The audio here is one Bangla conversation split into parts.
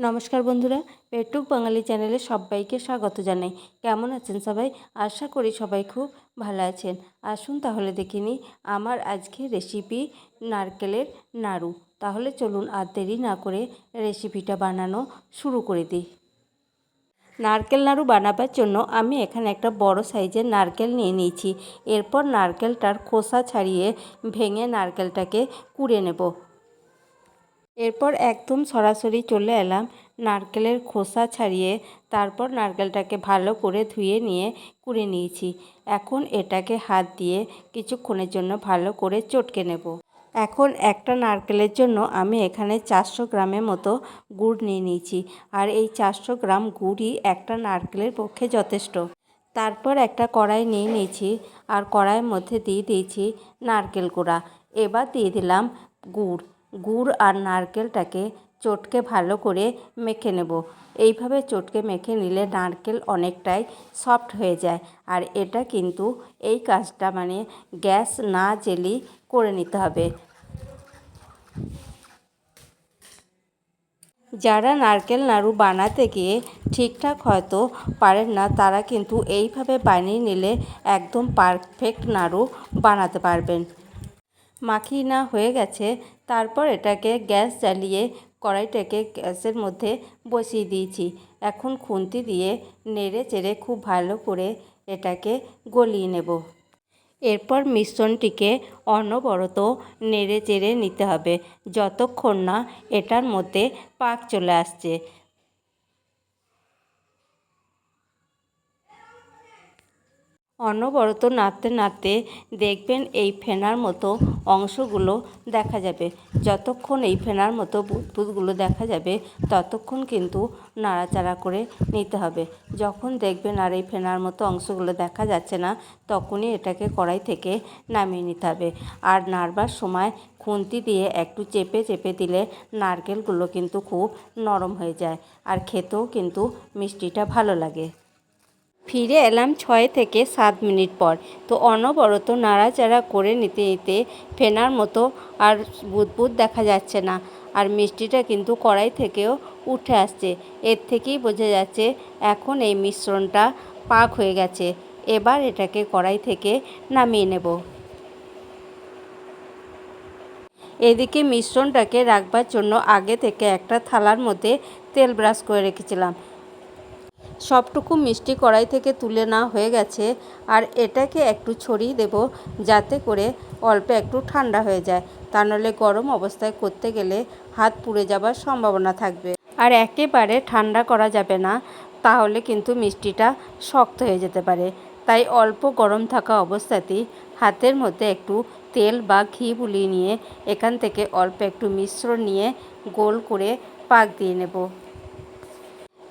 নমস্কার বন্ধুরা, পেটুক বাঙালি চ্যানেলে সবাইকে স্বাগত জানাই। কেমন আছেন সবাই? আশা করি সবাই খুব ভালো আছেন। আসুন তাহলে দেখে আমার আজকে রেসিপি নারকেলের নাড়ু। তাহলে চলুন আর দেরি না করে রেসিপিটা বানানো শুরু করে দিই। নারকেল নাড়ু বানাবার জন্য আমি এখানে একটা বড় সাইজের নারকেল নিয়ে নিয়েছি। এরপর নারকেলটার খোসা ছাড়িয়ে ভেঙে নারকেলটাকে কুড়ে নেব। এরপর একদম সরাসরি চলে এলাম নারকেলের খোসা ছাড়িয়ে তারপর নারকেলটাকে ভালো করে ধুয়ে নিয়ে কুড়ে নিয়েছি। এখন এটাকে হাত দিয়ে কিছুক্ষণের জন্য ভালো করে চটকে নেব। এখন একটা নারকেলের জন্য আমি এখানে চারশো গ্রামের মতো গুড় নিয়ে নিয়েছি। আর এই চারশো গ্রাম গুড়ই একটা নারকেলের পক্ষে যথেষ্ট। তারপর একটা কড়াই নিয়ে নিয়েছি আর কড়াইয়ের মধ্যে দিয়ে দিয়েছি নারকেল গুঁড়া। এবার দিয়ে দিলাম গুড়। গুড় আর নারকেলটাকে চটকে ভালো করে মেখে নেব। এইভাবে চটকে মেখে নিলে নারকেল অনেকটাই সফট হয়ে যায়। আর এটা কিন্তু এই কাজটা মানে গ্যাস না জেলি করে নিতে হবে। যারা নারকেল নাড়ু বানাতে গিয়ে ঠিকঠাক হয়তো পারেন না, তারা কিন্তু এইভাবে বানিয়ে নিলে একদম পারফেক্ট নাড়ু বানাতে পারবেন। মাখিয়ে না হয়ে গেছে, তারপর এটাকে গ্যাস জ্বালিয়ে কড়াইটাকে গ্যাসের মধ্যে বসিয়ে দিয়েছি। এখন খুন্তি দিয়ে নেড়ে চেড়ে খুব ভালো করে এটাকে গলিয়ে নেব। এরপর মিশ্রণটিকে অনবরত নেড়ে চেড়ে নিতে হবে। যতক্ষণ না এটার মধ্যে পাক চলে আসছে অনবরত নাড়তে নাড়তে দেখবেন এই ফেনার মতো অংশগুলো দেখা যাবে। যতক্ষণ এই ফেনার মতো বুদবুদগুলো দেখা যাবে, ততক্ষণ কিন্তু নাড়াচাড়া করে নিতে হবে। যখন দেখবেন আর এই ফেনার মতো অংশগুলো দেখা যাচ্ছে না, তখনই এটাকে কড়াই থেকে নামিয়ে নিতে হবে। আর নাড়বার সময় খুন্তি দিয়ে একটু চেপে চেপে দিলে নারকেলগুলো কিন্তু খুব নরম হয়ে যায়। আর খেতেও কিন্তু মিষ্টিটা ভালো লাগে। ফিরে এলাম ছয় থেকে সাত মিনিট পর। তো অনবরত নাড়াচাড়া করে নিতে নিতে ফেনার মতো আর বুদবুদ দেখা যাচ্ছে না। আর মিষ্টিটা কিন্তু কড়াই থেকেও উঠে আসছে। এর থেকেই বোঝা যাচ্ছে এখন এই মিশ্রণটা পাক হয়ে গেছে। এবার এটাকে কড়াই থেকে নামিয়ে নেব। এদিকে মিশ্রণটাকে রাখবার জন্য আগে থেকে একটা থালার মধ্যে তেল ব্রাশ করে রেখেছিলাম। সবটুকু মিষ্টি কড়াই থেকে তুলে না হয়ে গেছে আর এটাকে একটু ছড়িয়ে দেব যাতে করে অল্প একটু ঠান্ডা হয়ে যায়। তা নাহলে গরম অবস্থায় করতে গেলে হাত পুড়ে যাবার সম্ভাবনা থাকবে। আর একেবারে ঠান্ডা করা যাবে না, তাহলে কিন্তু মিষ্টিটা শক্ত হয়ে যেতে পারে। তাই অল্প গরম থাকা অবস্থাতেই হাতের মধ্যে একটু তেল বা ঘি বুলিয়ে নিয়ে এখান থেকে অল্প একটু মিশ্রণ নিয়ে গোল করে পাক দিয়ে নেব।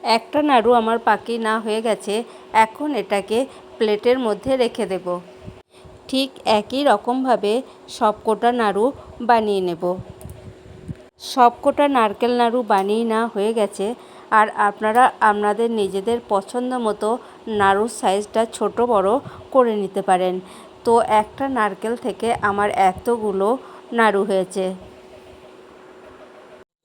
একটা নাড়ু আমার পাকি না হয়ে গেছে, এখন এটাকে প্লেটের মধ্যে রেখে দেব। ঠিক একই রকমভাবে সবকটা নাড়ু বানিয়ে নেব। সবকটা নারকেল নাড়ু বানিয়ে না হয়ে গেছে, আর আপনারা আপনাদের নিজেদের পছন্দ মতো নাড়ুর সাইজটা ছোট বড় করে নিতে পারেন। তো একটা নারকেল থেকে আমার এতগুলো নাড়ু হয়েছে।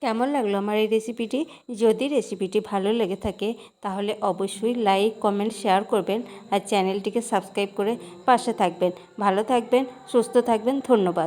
কেমন লাগল আমার এই রেসিপিটি যদি রেসিপিটি ভালো লেগে থাকে, তাহলে অবশ্যই লাইক কমেন্ট শেয়ার করবেন আর চ্যানেলটিকে সাবস্ক্রাইব করে পাশে থাকবেন। ভালো থাকবেন, সুস্থ থাকবেন, ধন্যবাদ।